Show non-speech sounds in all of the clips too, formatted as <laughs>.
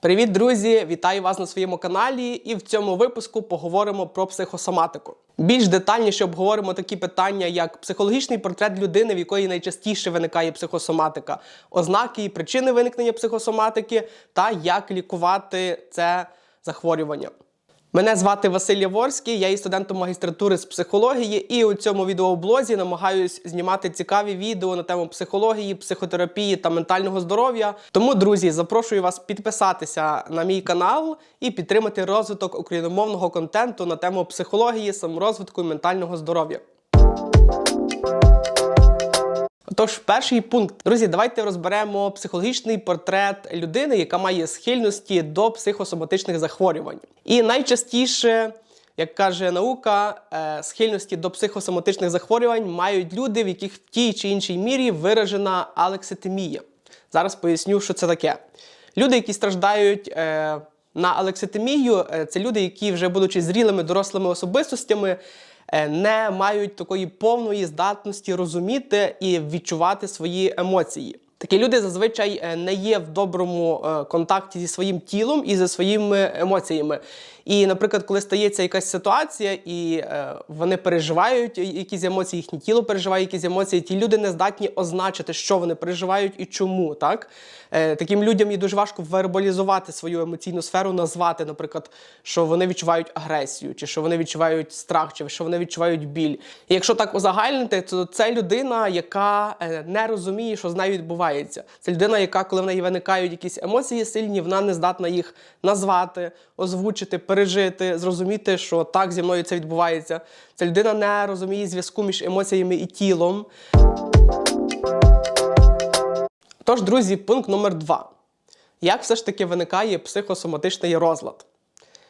Привіт, друзі! Вітаю вас на своєму каналі. І в цьому випуску поговоримо про психосоматику. Більш детальніше обговоримо такі питання, як психологічний портрет людини, в якої найчастіше виникає психосоматика, ознаки і причини виникнення психосоматики, та як лікувати це захворювання. Мене звати Василь Яворський, я є студентом магістратури з психології, і у цьому відеоблозі намагаюсь знімати цікаві відео на тему психології, психотерапії та ментального здоров'я. Тому, друзі, запрошую вас підписатися на мій канал і підтримати розвиток україномовного контенту на тему психології, саморозвитку і ментального здоров'я. Тож, перший пункт, друзі, давайте розберемо психологічний портрет людини, яка має схильності до психосоматичних захворювань. І найчастіше, як каже наука, е, схильності до психосоматичних захворювань мають люди, в яких в тій чи іншій мірі виражена алекситимія. Зараз поясню, що це таке. Люди, які страждають е, на алекситимію, е, це люди, які вже будучи зрілими дорослими особистостями, не мають такої повної здатності розуміти і відчувати свої емоції. Такі люди зазвичай е, не є в доброму е, контакті зі своїм тілом і зі своїми емоціями. І, наприклад, коли стається якась ситуація, і е, вони переживають якісь емоції, їхнє тіло переживає якісь емоції, ті люди не здатні означити, що вони переживають і чому. Так? Е, таким людям є дуже важко вербалізувати свою емоційну сферу, назвати, наприклад, що вони відчувають агресію, чи що вони відчувають страх, чи що вони відчувають біль. І якщо так узагальнити, то це людина, яка е, не розуміє, що з нею відбувається. Це людина, яка, коли в неї виникають якісь емоції сильні, вона не здатна їх назвати, озвучити, пережити, зрозуміти, що так зі мною це відбувається. Ця людина не розуміє зв'язку між емоціями і тілом. Тож, друзі, пункт номер два. Як все ж таки виникає психосоматичний розлад?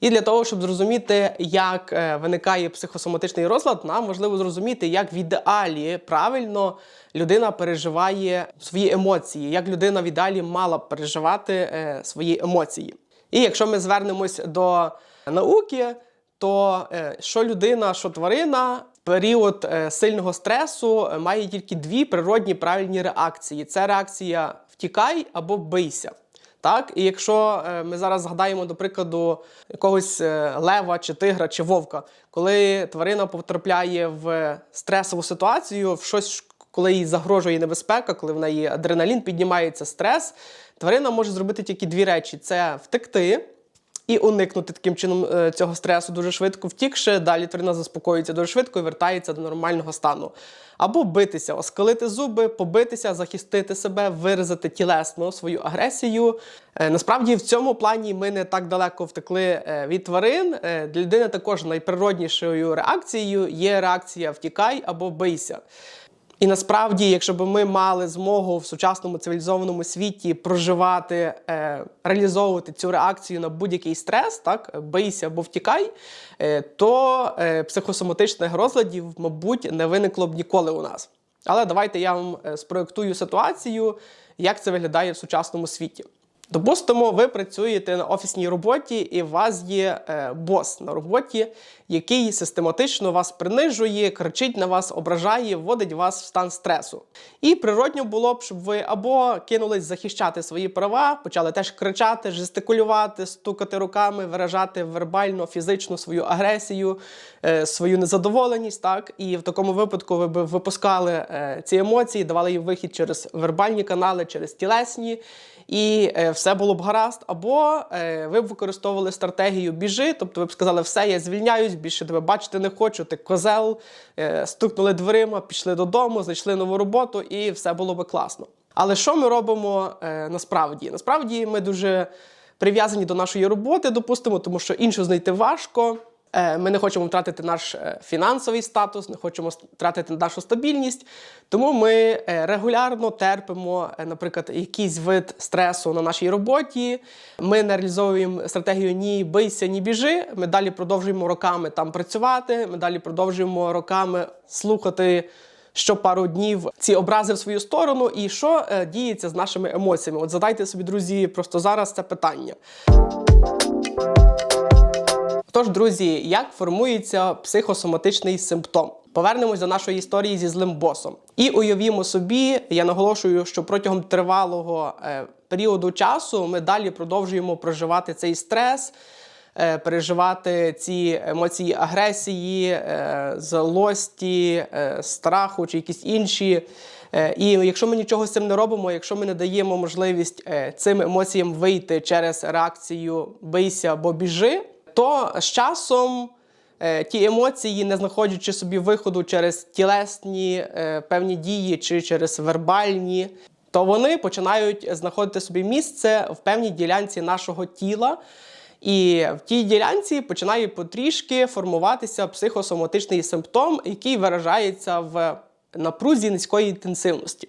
І для того, щоб зрозуміти, як е, виникає психосоматичний розлад, нам важливо зрозуміти, як в ідеалі правильно людина переживає свої емоції, як людина в ідеалі мала б переживати е, свої емоції. І якщо ми звернемось до науки, то е, що людина, що тварина період е, сильного стресу е, має тільки дві природні правильні реакції: це реакція втікай або бийся. Так, і якщо ми зараз згадаємо, до прикладу, якогось лева чи тигра чи вовка, коли тварина потрапляє в стресову ситуацію, в щось, коли їй загрожує небезпека, коли в неї адреналін піднімається стрес, тварина може зробити тільки дві речі: це втекти. І уникнути таким чином е, цього стресу дуже швидко, втікши, далі тварина заспокоюється дуже швидко і вертається до нормального стану. Або битися, оскалити зуби, побитися, захистити себе, виразити тілесно свою агресію. Е, Насправді, в цьому плані ми не так далеко втекли е, від тварин. Для людини також найприроднішою реакцією є реакція втікай або бийся. І насправді, якщо б ми мали змогу в сучасному цивілізованому світі проживати, е, реалізовувати цю реакцію на будь-який стрес, так бийся або втікай, е, то е, психосоматичних розладів, мабуть, не виникло б ніколи у нас. Але давайте я вам спроектую ситуацію, як це виглядає в сучасному світі. Допустимо, ви працюєте на офісній роботі, і у вас є е, бос на роботі, який систематично вас принижує, кричить на вас, ображає, вводить вас в стан стресу. І природньо було б, щоб ви або кинулись захищати свої права, почали теж кричати, жестикулювати, стукати руками, виражати вербально, фізично свою агресію, е, свою незадоволеність. Так, і в такому випадку ви б випускали е, ці емоції, давали їм вихід через вербальні канали, через тілесні і е, все було б гаразд. Або е, ви б використовували стратегію біжи, тобто ви б сказали, все, я звільняюсь, більше тебе бачити не хочу, ти козел, е, стукнули дверима, пішли додому, знайшли нову роботу, і все було би класно. Але що ми робимо насправді? Насправді ми дуже прив'язані до нашої роботи, допустимо, тому що іншу знайти важко. Е, Ми не хочемо втратити наш е, фінансовий статус, не хочемо втратити нашу стабільність. Тому ми е, регулярно терпимо, наприклад, якийсь вид стресу на нашій роботі. Ми не реалізовуємо стратегію ні бийся, ні біжи. Ми далі продовжуємо роками там працювати. Ми далі продовжуємо роками слухати. Що пару днів ці образи в свою сторону, і що діється з нашими емоціями? От задайте собі, друзі, просто зараз це питання. Тож, друзі, як формується психосоматичний симптом? Повернемось до нашої історії зі злим босом. І уявімо собі, я наголошую, що протягом тривалого е, періоду часу ми далі продовжуємо проживати цей стрес, е, переживати ці емоції агресії, е, злості, е, страху чи якісь інші. Е, І якщо ми нічого з цим не робимо, якщо ми не даємо можливість е, цим емоціям вийти через реакцію бийся або біжи, то з часом е, ті емоції, не знаходячи собі виходу через тілесні е, певні дії чи через вербальні, то вони починають знаходити собі місце в певній ділянці нашого тіла. І в тій ділянці починає потрішки формуватися психосоматичний симптом, який виражається в напрузі низької інтенсивності.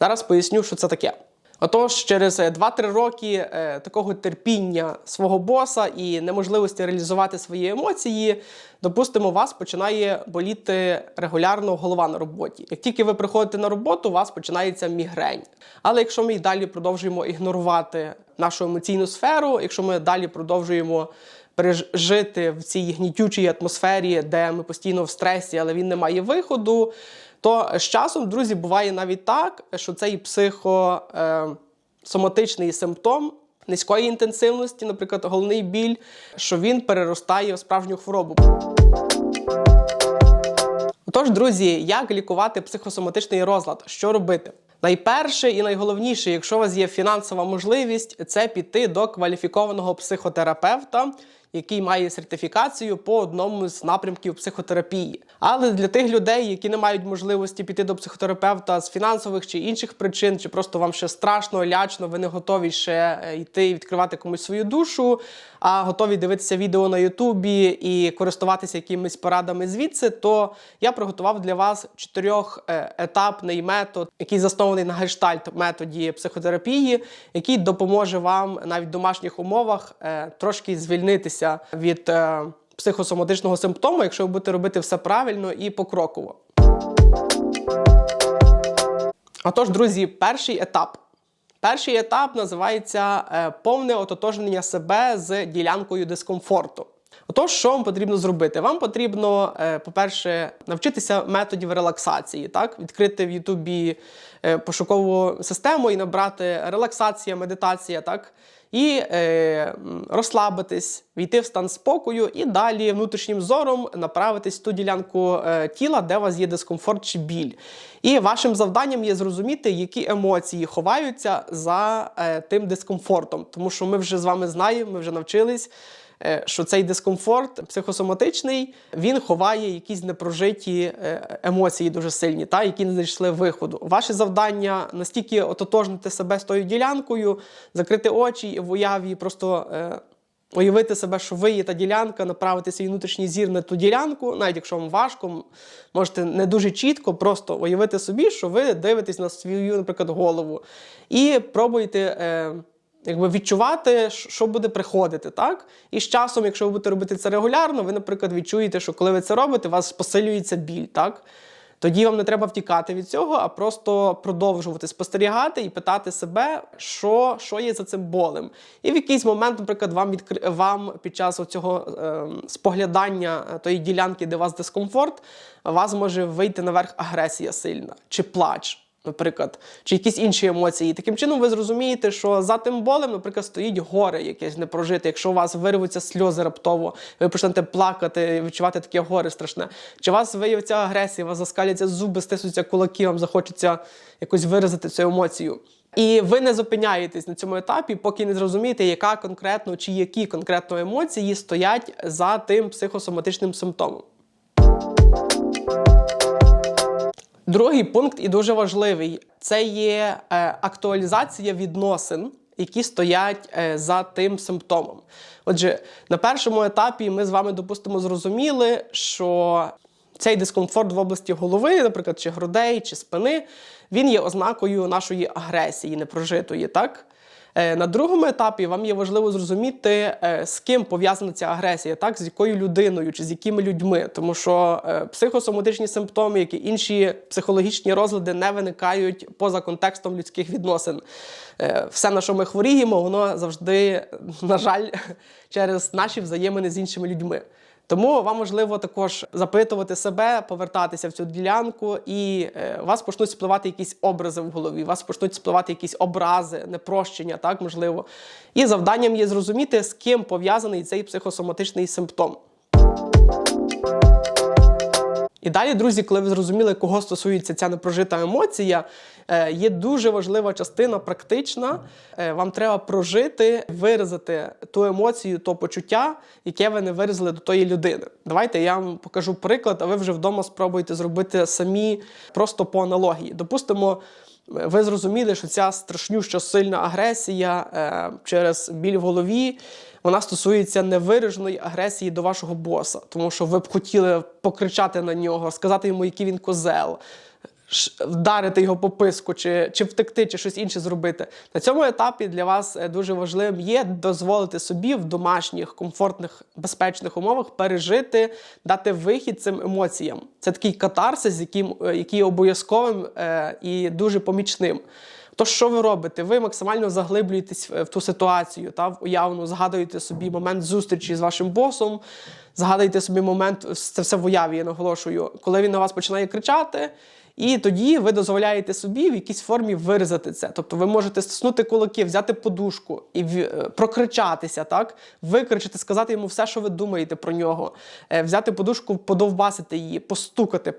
Зараз поясню, що це таке. Отож, через е, 2-3 роки е, такого терпіння свого боса і неможливості реалізувати свої емоції, допустимо, вас починає боліти регулярно голова на роботі. Як тільки ви приходите на роботу, у вас починається мігрень. Але якщо ми й далі продовжуємо ігнорувати нашу емоційну сферу, якщо ми далі продовжуємо пережити в цій гнітючій атмосфері, де ми постійно в стресі, але він не має виходу, то з часом, друзі, буває навіть так, що цей психосоматичний симптом низької інтенсивності, наприклад, головний біль, що він переростає в справжню хворобу. Отож, друзі, як лікувати психосоматичний розлад? Що робити? Найперше і найголовніше, якщо у вас є фінансова можливість, це піти до кваліфікованого психотерапевта, який має сертифікацію по одному з напрямків психотерапії. Але для тих людей, які не мають можливості піти до психотерапевта з фінансових чи інших причин, чи просто вам ще страшно, лячно, ви не готові ще е, йти і відкривати комусь свою душу, а готові дивитися відео на Ютубі і користуватися якимись порадами звідси, то я приготував для вас чотирьохетапний метод, який заснований на гештальт методі психотерапії, який допоможе вам навіть в домашніх умовах е, трошки звільнитися від е, психосоматичного симптому, якщо ви будете робити все правильно і покроково. Отож, друзі, перший етап. Перший етап називається е, повне ототожнення себе з ділянкою дискомфорту. Отож, що вам потрібно зробити? Вам потрібно, е, по-перше, навчитися методів релаксації, так? відкрити в Ютубі е, пошукову систему і набрати релаксація, медитація, так? І е, розслабитись, війти в стан спокою і далі внутрішнім зором направитись в ту ділянку е, тіла, де у вас є дискомфорт чи біль. І вашим завданням є зрозуміти, які емоції ховаються за е, тим дискомфортом. Тому що ми вже з вами знаємо, ми вже навчились. Е, Що цей дискомфорт психосоматичний він ховає якісь непрожиті е, емоції дуже сильні, та які не знайшли виходу. Ваше завдання настільки ототожнити себе з тою ділянкою, закрити очі і в уяві просто е, уявити себе, що ви є та ділянка, направити свій внутрішній зір на ту ділянку, навіть якщо вам важко, можете не дуже чітко, просто уявити собі, що ви дивитесь на свою, наприклад, голову, і пробуйте. Е, Якби відчувати, що буде приходити, так? І з часом, якщо ви будете робити це регулярно, ви, наприклад, відчуєте, що коли ви це робите, у вас посилюється біль, так? Тоді вам не треба втікати від цього, а просто продовжувати спостерігати і питати себе, що, що є за цим болем. І в якийсь момент, наприклад, вам відкри... вам під час цього е, споглядання тої ділянки, де у вас дискомфорт, вас може вийти наверх агресія сильна чи плач. Наприклад, чи якісь інші емоції. І таким чином ви зрозумієте, що за тим болем, наприклад, стоїть горе якесь непрожите. Якщо у вас вирвуться сльози раптово, ви почнете плакати, відчувати таке горе страшне. Чи у вас виявиться агресія, у вас заскаляться зуби, стисуються кулаки, вам захочеться якось виразити цю емоцію. І ви не зупиняєтесь на цьому етапі, поки не зрозумієте, яка конкретно чи які конкретно емоції стоять за тим психосоматичним симптомом. Другий пункт і дуже важливий це є е, актуалізація відносин, які стоять е, за тим симптомом. Отже, на першому етапі ми з вами, допустимо, зрозуміли, що цей дискомфорт в області голови, наприклад, чи грудей, чи спини, він є ознакою нашої агресії непрожитої, так? Е, На другому етапі вам є важливо зрозуміти, е, з ким пов'язана ця агресія, так з якою людиною чи з якими людьми, тому що е, психосоматичні симптоми, як і інші психологічні розлади, не виникають поза контекстом людських відносин. Все, на що ми хворіємо, воно завжди, на жаль, <laughs> через наші взаємини з іншими людьми. Тому вам можливо також запитувати себе, повертатися в цю ділянку, і е, у вас почнуть спливати якісь образи в голові, вас почнуть спливати якісь образи, непрощення, так можливо. І завданням є зрозуміти, з ким пов'язаний цей психосоматичний симптом. І далі, друзі, коли ви зрозуміли, кого стосується ця непрожита емоція, е, є дуже важлива частина, практична. Е, Вам треба прожити, виразити ту емоцію, то почуття, яке ви не виразили до тої людини. Давайте я вам покажу приклад, а ви вже вдома спробуйте зробити самі просто по аналогії. Допустимо. Ви зрозуміли, що ця страшнюща сильна агресія е, через біль в голові вона стосується невираженої агресії до вашого боса, тому що ви б хотіли покричати на нього, сказати йому, який він козел, вдарити його по писку, чи, чи втекти, чи щось інше зробити. На цьому етапі для вас е, дуже важливим є дозволити собі в домашніх, комфортних, безпечних умовах пережити, дати вихід цим емоціям. Це такий катарсис, яким, е, який є обов'язковим е, і дуже помічним. То що ви робите? Ви максимально заглиблюєтесь в ту ситуацію, та в уявну, згадуєте собі момент зустрічі з вашим босом, згадуєте собі момент, це все в уяві, я наголошую, коли він на вас починає кричати. І тоді ви дозволяєте собі в якійсь формі виразити це. Тобто ви можете стиснути кулаки, взяти подушку і е, прокричатися, так? Викричати, сказати йому все, що ви думаєте про нього, Е, взяти подушку, подовбасити її, постукати,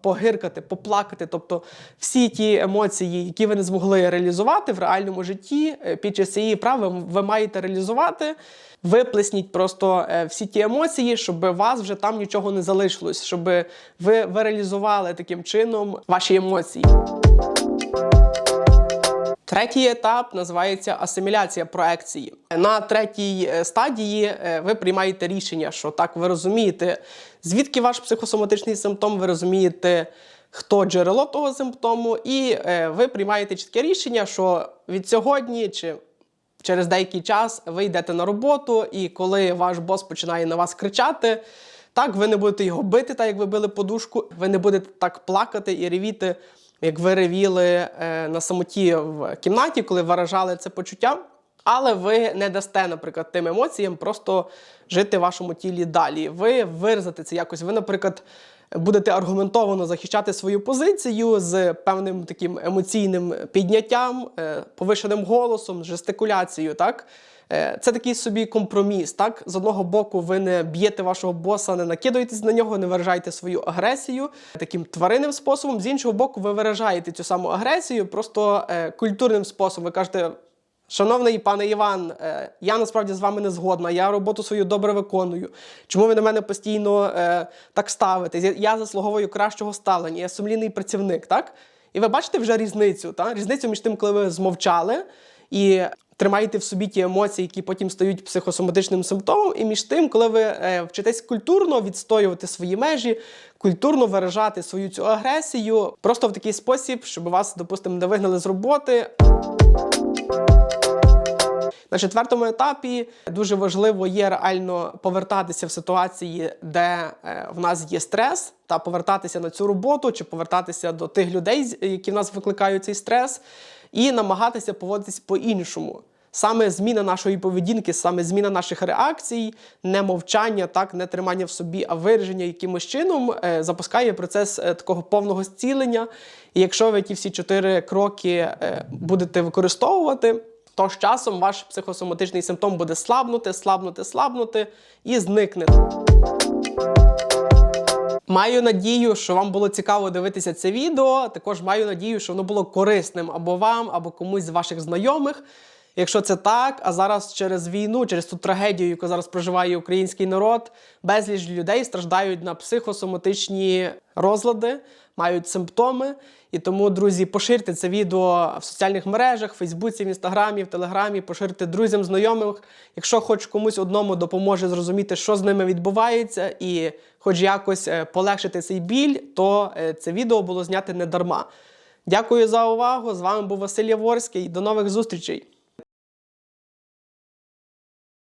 погиркати, поплакати. Тобто всі ті емоції, які ви не змогли реалізувати в реальному житті, е, під час цієї прави ви маєте реалізувати. Виплесніть просто е, всі ті емоції, щоб вас вже там нічого не залишилось, щоб ви, ви реалізували таким чином ваші емоції. Третій етап називається асиміляція проекції. На третій е, стадії е, ви приймаєте рішення, що так ви розумієте, звідки ваш психосоматичний симптом, ви розумієте, хто джерело того симптому, і ви приймаєте чітке рішення, що від сьогодні чи через деякий час ви йдете на роботу, і коли ваш бос починає на вас кричати, так ви не будете його бити, так як ви били подушку, ви не будете так плакати і ревіти, як ви ревіли е, на самоті в кімнаті, коли виражали це почуття. Але ви не дасте, наприклад, тим емоціям просто жити в вашому тілі далі. Ви виразите це якось. Ви, наприклад, будете аргументовано захищати свою позицію з певним таким емоційним підняттям, е, повишеним голосом, жестикуляцією. Так? Е, Це такий собі компроміс. Так? З одного боку, ви не б'єте вашого боса, не накидуєтесь на нього, не виражаєте свою агресію таким тваринним способом. З іншого боку, ви виражаєте цю саму агресію просто е, культурним способом. Ви кажете. Шановний пане Іван, е, я насправді з вами не згодна. Я роботу свою добре виконую. Чому ви на мене постійно е, так ставитесь? Я, заслуговую кращого ставлення, я сумлінний працівник, так? І ви бачите вже різницю, так? різницю між тим, коли ви змовчали і тримаєте в собі ті емоції, які потім стають психосоматичним симптомом, і між тим, коли ви е, вчитесь культурно відстоювати свої межі, культурно виражати свою цю агресію, просто в такий спосіб, щоб вас, допустимо, не вигнали з роботи. На четвертому етапі дуже важливо є реально повертатися в ситуації, де е, в нас є стрес, та повертатися на цю роботу чи повертатися до тих людей, які в нас викликають цей стрес, і намагатися поводитись по-іншому. Саме зміна нашої поведінки, саме зміна наших реакцій, не мовчання, так, не тримання в собі, а вираження якимось чином е, запускає процес е, такого повного зцілення. І якщо ви ті всі чотири кроки будете використовувати, то з часом ваш психосоматичний симптом буде слабнути, слабнути, слабнути і зникне. Маю надію, що вам було цікаво дивитися це відео. Також маю надію, що воно було корисним або вам, або комусь з ваших знайомих. Якщо це так, а зараз через війну, через ту трагедію, яку зараз проживає український народ, безліч людей страждають на психосоматичні розлади, мають симптоми. І тому, друзі, поширте це відео в соціальних мережах, в Фейсбуці, в Інстаграмі, в Телеграмі, поширте друзям, знайомих. Якщо хоч комусь одному допоможе зрозуміти, що з ними відбувається, і хоч якось е, полегшити цей біль, то е, це відео було зняте не дарма. Дякую за увагу. З вами був Василь Яворський. До нових зустрічей!